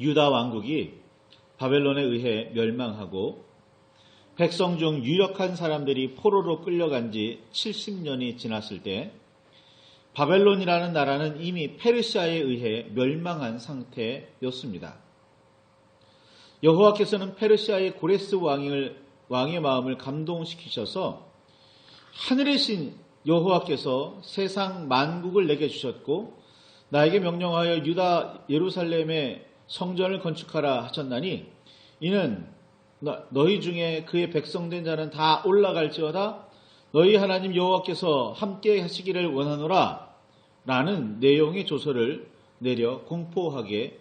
유다 왕국이 바벨론에 의해 멸망하고 백성 중 유력한 사람들이 포로로 끌려간 지 70년이 지났을 때 바벨론이라는 나라는 이미 페르시아에 의해 멸망한 상태였습니다. 여호와께서는 페르시아의 고레스 왕을, 왕의 마음을 감동시키셔서 하늘의 신 여호와께서 세상 만국을 내게 주셨고 나에게 명령하여 유다 예루살렘의 성전을 건축하라 하셨나니 이는 너희 중에 그의 백성된 자는 다 올라갈지어다 너희 하나님 여호와께서 함께 하시기를 원하노라 라는 내용의 조서를 내려 공포하게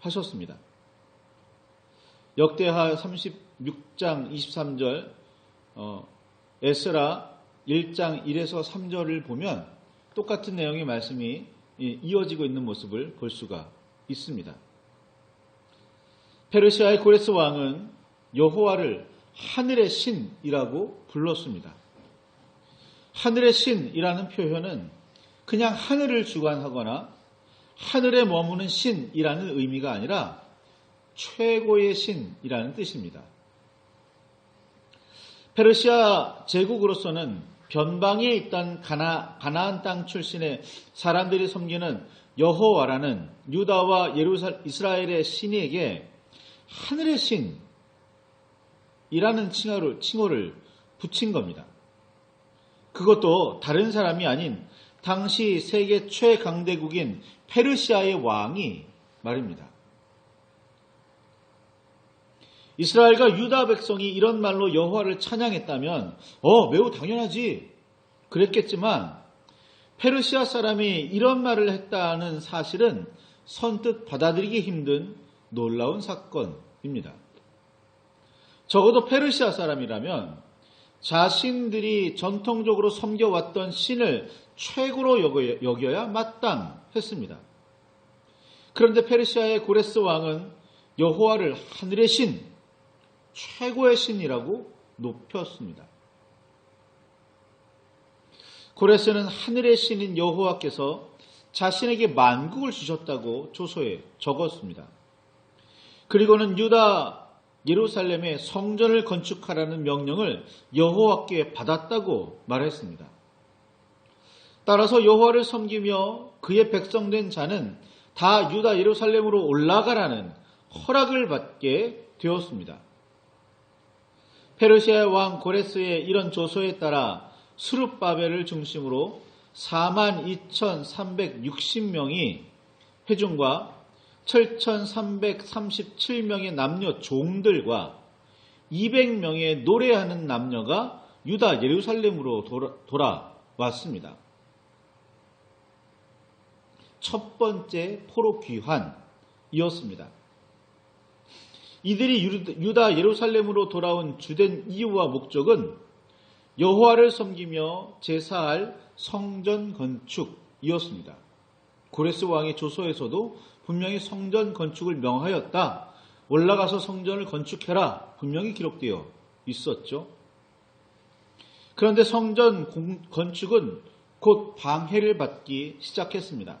하셨습니다. 역대하 36장 23절 어, 에스라 1장 1에서 3절을 보면 똑같은 내용의 말씀이 이어지고 있는 모습을 볼 수가 있습니다. 페르시아의 고레스 왕은 여호와를 하늘의 신이라고 불렀습니다. 하늘의 신이라는 표현은 그냥 하늘을 주관하거나 하늘에 머무는 신이라는 의미가 아니라 최고의 신이라는 뜻입니다. 페르시아 제국으로서는 변방에 있던 가나, 가나안 땅 출신의 사람들이 섬기는 여호와라는 유다와 예루살 이스라엘의 신에게 하늘의 신이라는 칭호를, 칭호를 붙인 겁니다. 그것도 다른 사람이 아닌 당시 세계 최강대국인 페르시아의 왕이 말입니다. 이스라엘과 유다 백성이 이런 말로 여호와를 찬양했다면 어 매우 당연하지 그랬겠지만 페르시아 사람이 이런 말을 했다는 사실은 선뜻 받아들이기 힘든 놀라운 사건입니다. 적어도 페르시아 사람이라면 자신들이 전통적으로 섬겨왔던 신을 최고로 여겨야 마땅했습니다. 그런데 페르시아의 고레스 왕은 여호와를 하늘의 신, 최고의 신이라고 높였습니다. 고레스는 하늘의 신인 여호와께서 자신에게 만국을 주셨다고 조서에 적었습니다. 그리고는 유다 예루살렘에 성전을 건축하라는 명령을 여호와께 받았다고 말했습니다. 따라서 여호와를 섬기며 그의 백성된 자는 다 유다 예루살렘으로 올라가라는 허락을 받게 되었습니다. 페르시아 왕 고레스의 이런 조서에 따라 수르바벨을 중심으로 42,360명이 회중과 7,337명의 남녀 종들과 200명의 노래하는 남녀가 유다 예루살렘으로 돌아, 왔습니다 첫 번째 포로 귀환이었습니다. 이들이 유다 예루살렘으로 돌아온 주된 이유와 목적은 여호와를 섬기며 제사할 성전 건축이었습니다. 고레스 왕의 조서에서도 분명히 성전 건축을 명하였다. 올라가서 성전을 건축해라. 분명히 기록되어 있었죠. 그런데 성전 건축은 곧 방해를 받기 시작했습니다.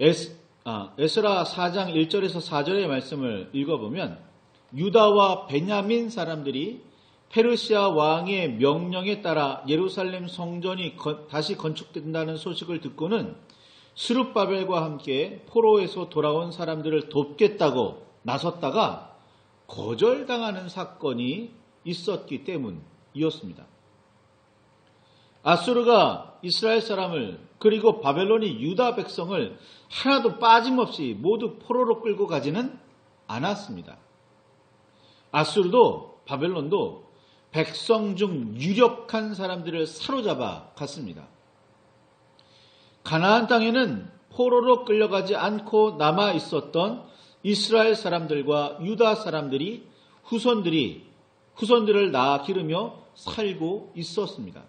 에스, 아, 에스라 4장 1절에서 4절의 말씀을 읽어보면 유다와 베냐민 사람들이 페르시아 왕의 명령에 따라 예루살렘 성전이 다시 건축된다는 소식을 듣고는 스룹바벨과 함께 포로에서 돌아온 사람들을 돕겠다고 나섰다가 거절당하는 사건이 있었기 때문이었습니다. 아수르가 이스라엘 사람을 그리고 바벨론이 유다 백성을 하나도 빠짐없이 모두 포로로 끌고 가지는 않았습니다. 아수르도 바벨론도 백성 중 유력한 사람들을 사로잡아 갔습니다. 가나안 땅에는 포로로 끌려가지 않고 남아 있었던 이스라엘 사람들과 유다 사람들이 후손들이 후손들을 낳아 기르며 살고 있었습니다.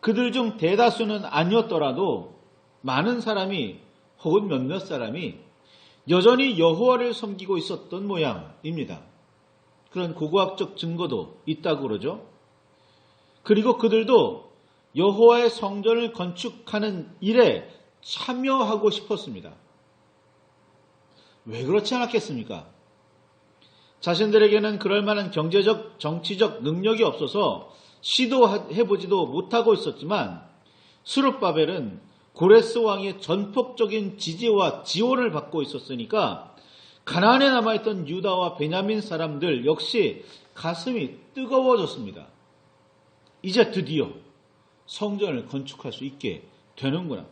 그들 중 대다수는 아니었더라도 많은 사람이 혹은 몇몇 사람이 여전히 여호와를 섬기고 있었던 모양입니다. 그런 고고학적 증거도 있다고 그러죠. 그리고 그들도 여호와의 성전을 건축하는 일에 참여하고 싶었습니다. 왜 그렇지 않았겠습니까? 자신들에게는 그럴 만한 경제적, 정치적 능력이 없어서 시도해보지도 못하고 있었지만 수르바벨은 고레스 왕의 전폭적인 지지와 지원을 받고 있었으니까 가나안에 남아있던 유다와 베냐민 사람들 역시 가슴이 뜨거워졌습니다. 이제 드디어 성전을 건축할 수 있게 되는구나.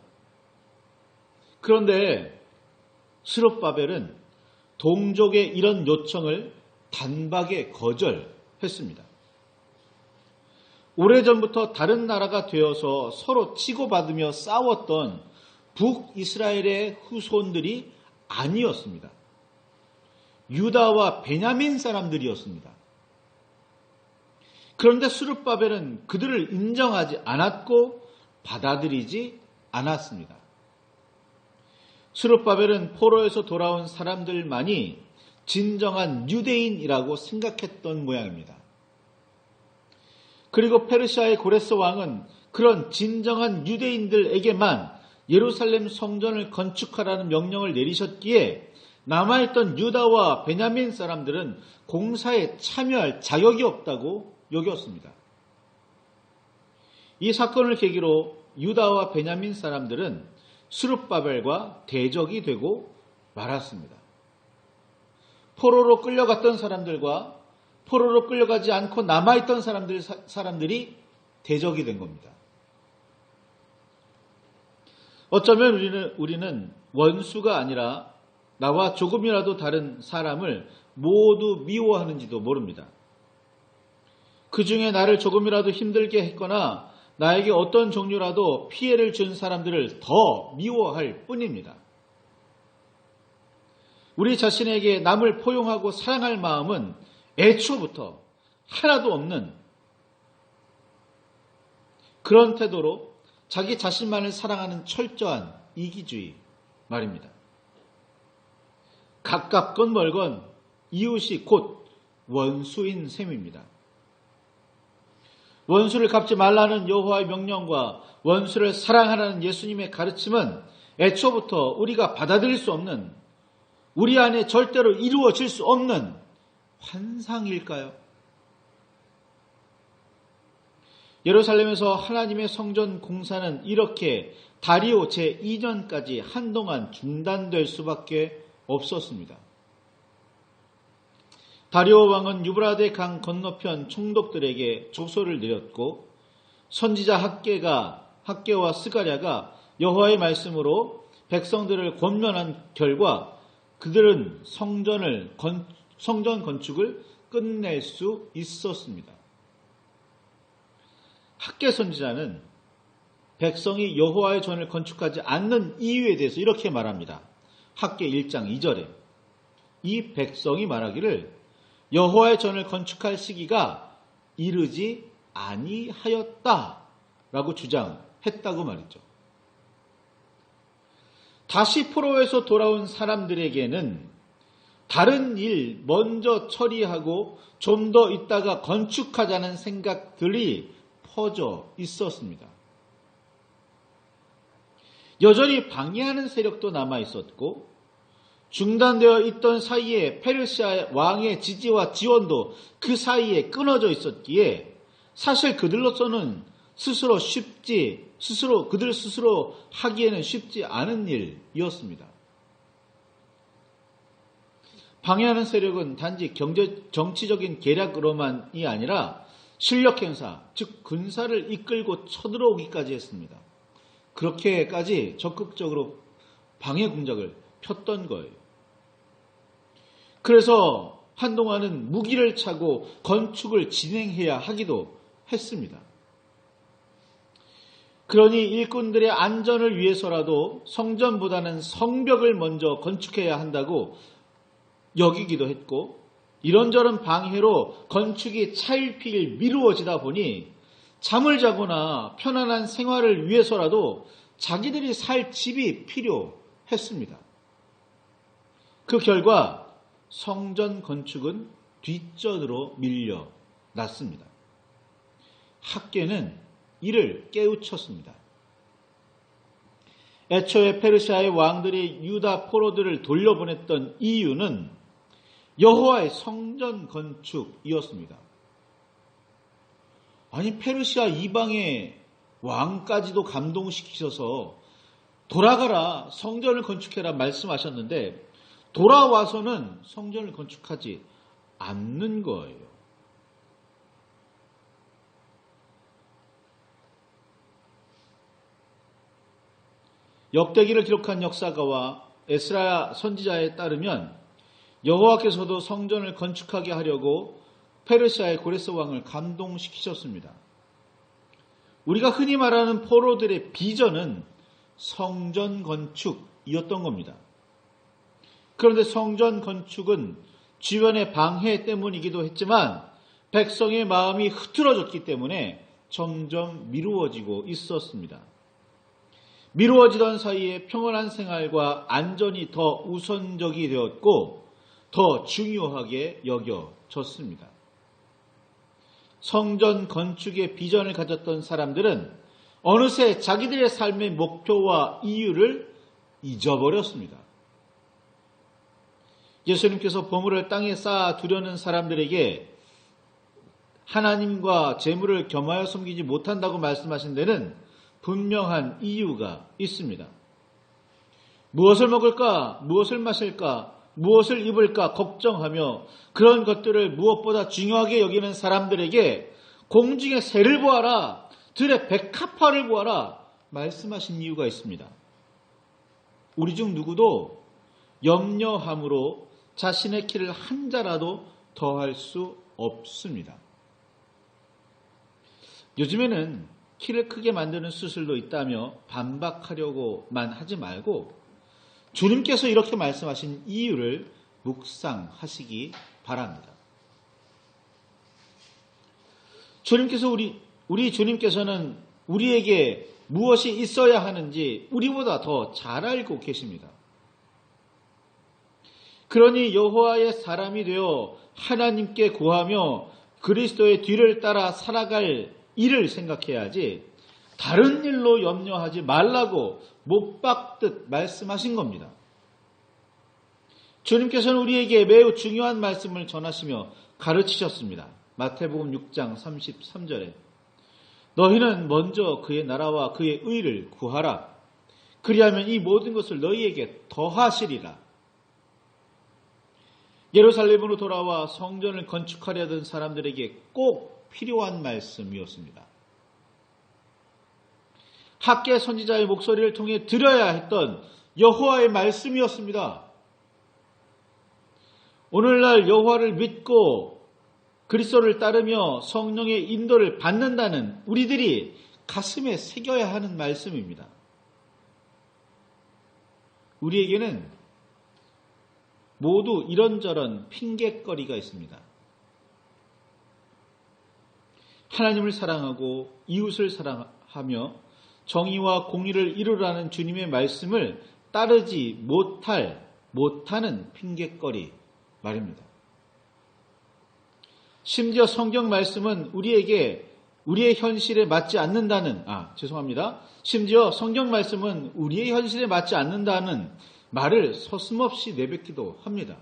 그런데 스룹바벨은 동족의 이런 요청을 단박에 거절했습니다. 오래전부터 다른 나라가 되어서 서로 치고받으며 싸웠던 북이스라엘의 후손들이 아니었습니다. 유다와 베냐민 사람들이었습니다. 그런데 수르바벨은 그들을 인정하지 않았고 받아들이지 않았습니다. 수르바벨은 포로에서 돌아온 사람들만이 진정한 유대인이라고 생각했던 모양입니다. 그리고 페르시아의 고레스 왕은 그런 진정한 유대인들에게만 예루살렘 성전을 건축하라는 명령을 내리셨기에 남아있던 유다와 베냐민 사람들은 공사에 참여할 자격이 없다고 여겼습니다. 이 사건을 계기로 유다와 베냐민 사람들은 수룹바벨과 대적이 되고 말았습니다. 포로로 끌려갔던 사람들과 포로로 끌려가지 않고 남아있던 사람들, 사람들이 대적이 된 겁니다. 어쩌면 우리는, 우리는 원수가 아니라 나와 조금이라도 다른 사람을 모두 미워하는지도 모릅니다. 그 중에 나를 조금이라도 힘들게 했거나 나에게 어떤 종류라도 피해를 준 사람들을 더 미워할 뿐입니다. 우리 자신에게 남을 포용하고 사랑할 마음은 애초부터 하나도 없는 그런 태도로 자기 자신만을 사랑하는 철저한 이기주의 말입니다. 가깝건 멀건 이웃이 곧 원수인 셈입니다. 원수를 갚지 말라는 여호와의 명령과 원수를 사랑하라는 예수님의 가르침은 애초부터 우리가 받아들일 수 없는 우리 안에 절대로 이루어질 수 없는 환상일까요? 예루살렘에서 하나님의 성전 공사는 이렇게 다리오 제2년까지 한동안 중단될 수밖에 없었습니다. 다리오 왕은 유브라데 강 건너편 총독들에게 조소를 내렸고 선지자 학계가 학계와 스가랴가 여호와의 말씀으로 백성들을 권면한 결과 그들은 성전을 건, 성전 건축을 끝낼 수 있었습니다. 학계 선지자는 백성이 여호와의 전을 건축하지 않는 이유에 대해서 이렇게 말합니다. 학계 1장 2절에 이 백성이 말하기를 여호와의 전을 건축할 시기가 이르지 아니하였다라고 주장했다고 말했죠. 다시 포로에서 돌아온 사람들에게는 다른 일 먼저 처리하고 좀 더 있다가 건축하자는 생각들이 퍼져 있었습니다. 여전히 방해하는 세력도 남아 있었고 중단되어 있던 사이에 페르시아 왕의 지지와 지원도 그 사이에 끊어져 있었기에 사실 그들로서는 스스로 쉽지 스스로 그들 스스로 하기에는 쉽지 않은 일이었습니다. 방해하는 세력은 단지 경제 정치적인 계략으로만이 아니라 실력 행사, 즉 군사를 이끌고 쳐들어오기까지 했습니다. 그렇게까지 적극적으로 방해 공작을 폈던 거예요. 그래서 한동안은 무기를 차고 건축을 진행해야 하기도 했습니다. 그러니 일꾼들의 안전을 위해서라도 성전보다는 성벽을 먼저 건축해야 한다고 여기기도 했고 이런저런 방해로 건축이 차일피일 미루어지다 보니 잠을 자거나 편안한 생활을 위해서라도 자기들이 살 집이 필요했습니다. 그 결과 성전 건축은 뒷전으로 밀려났습니다. 학계는 이를 깨우쳤습니다. 애초에 페르시아의 왕들이 유다 포로들을 돌려보냈던 이유는 여호와의 성전 건축이었습니다. 아니 페르시아 이방의 왕까지도 감동시키셔서 돌아가라 성전을 건축해라 말씀하셨는데 돌아와서는 성전을 건축하지 않는 거예요. 역대기를 기록한 역사가와 에스라 선지자에 따르면 여호와께서도 성전을 건축하게 하려고 페르시아의 고레스 왕을 감동시키셨습니다. 우리가 흔히 말하는 포로들의 비전은 성전 건축이었던 겁니다. 그런데 성전 건축은 주변의 방해 때문이기도 했지만 백성의 마음이 흐트러졌기 때문에 점점 미루어지고 있었습니다. 미루어지던 사이에 평온한 생활과 안전이 더 우선적이 되었고 더 중요하게 여겨졌습니다. 성전 건축의 비전을 가졌던 사람들은 어느새 자기들의 삶의 목표와 이유를 잊어버렸습니다. 예수님께서 보물을 땅에 쌓아 두려는 사람들에게 하나님과 재물을 겸하여 섬기지 못한다고 말씀하신 데는 분명한 이유가 있습니다. 무엇을 먹을까, 무엇을 마실까, 무엇을 입을까 걱정하며 그런 것들을 무엇보다 중요하게 여기는 사람들에게 공중의 새를 보아라, 들의 백합화를 보아라 말씀하신 이유가 있습니다. 우리 중 누구도 염려함으로 자신의 키를 한 자라도 더할 수 없습니다. 요즘에는 키를 크게 만드는 수술도 있다며 반박하려고만 하지 말고 주님께서 이렇게 말씀하신 이유를 묵상하시기 바랍니다. 주님께서 우리, 우리 주님께서는 우리에게 무엇이 있어야 하는지 우리보다 더 잘 알고 계십니다. 그러니 여호와의 사람이 되어 하나님께 구하며 그리스도의 뒤를 따라 살아갈 일을 생각해야지 다른 일로 염려하지 말라고 못 박듯 말씀하신 겁니다. 주님께서는 우리에게 매우 중요한 말씀을 전하시며 가르치셨습니다. 마태복음 6장 33절에 너희는 먼저 그의 나라와 그의 의를 구하라. 그리하면 이 모든 것을 너희에게 더하시리라. 예루살렘으로 돌아와 성전을 건축하려던 사람들에게 꼭 필요한 말씀이었습니다. 학계 선지자의 목소리를 통해 들어야 했던 여호와의 말씀이었습니다. 오늘날 여호와를 믿고 그리스도를 따르며 성령의 인도를 받는다는 우리들이 가슴에 새겨야 하는 말씀입니다. 우리에게는 모두 이런저런 핑계거리가 있습니다. 하나님을 사랑하고 이웃을 사랑하며 정의와 공의를 이루라는 주님의 말씀을 따르지 못할, 못하는 핑계거리 말입니다. 심지어 성경 말씀은 우리에게 우리의 현실에 맞지 않는다는, 아, 죄송합니다. 심지어 성경 말씀은 우리의 현실에 맞지 않는다는 말을 서슴없이 내뱉기도 합니다.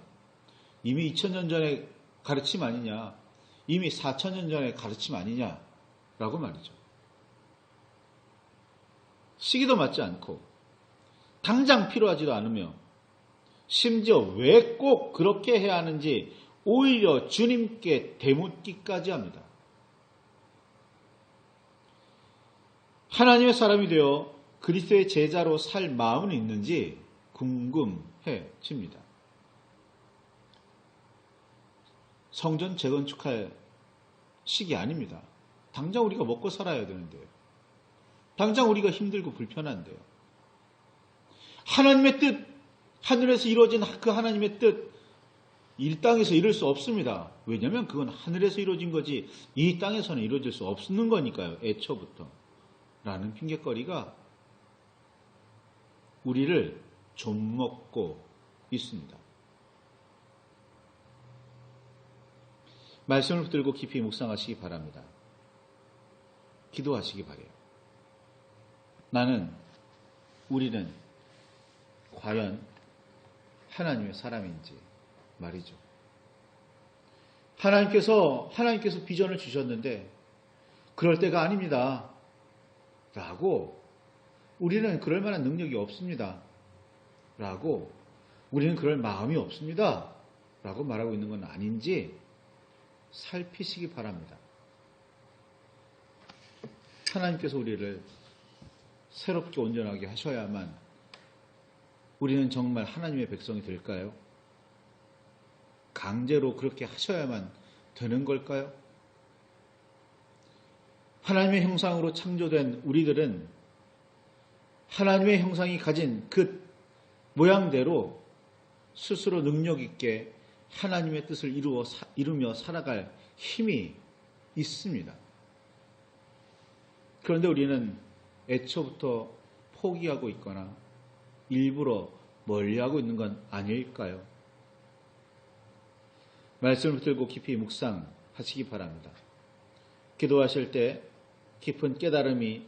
이미 2000년 전에 가르침 아니냐, 이미 4000년 전에 가르침 아니냐라고 말이죠. 시기도 맞지 않고 당장 필요하지도 않으며 심지어 왜 꼭 그렇게 해야 하는지 오히려 주님께 대묻기까지 합니다. 하나님의 사람이 되어 그리스도의 제자로 살 마음은 있는지 궁금해집니다. 성전 재건축할 시기 아닙니다. 당장 우리가 먹고 살아야 되는데요. 당장 우리가 힘들고 불편한데요. 하나님의 뜻, 하늘에서 이루어진 그 하나님의 뜻, 이 땅에서 이룰 수 없습니다. 왜냐하면 그건 하늘에서 이루어진 거지 이 땅에서는 이루어질 수 없는 거니까요. 애초부터. 라는 핑계거리가 우리를 좀 먹고 있습니다. 말씀을 붙들고 깊이 묵상하시기 바랍니다. 기도하시기 바래요. 나는 우리는 과연 하나님의 사람인지 말이죠. 하나님께서 하나님께서 비전을 주셨는데 그럴 때가 아닙니다. 라고 우리는 그럴 만한 능력이 없습니다. 라고 우리는 그럴 마음이 없습니다. 라고 말하고 있는 건 아닌지 살피시기 바랍니다. 하나님께서 우리를 새롭게 온전하게 하셔야만 우리는 정말 하나님의 백성이 될까요? 강제로 그렇게 하셔야만 되는 걸까요? 하나님의 형상으로 창조된 우리들은 하나님의 형상이 가진 그 모양대로 스스로 능력 있게 하나님의 뜻을 이루어 이루며 살아갈 힘이 있습니다. 그런데 우리는 애초부터 포기하고 있거나 일부러 멀리하고 있는 건 아닐까요? 말씀을 들고 깊이 묵상하시기 바랍니다. 기도하실 때 깊은 깨달음이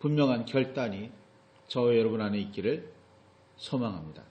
분명한 결단이 저와 여러분 안에 있기를 소망합니다.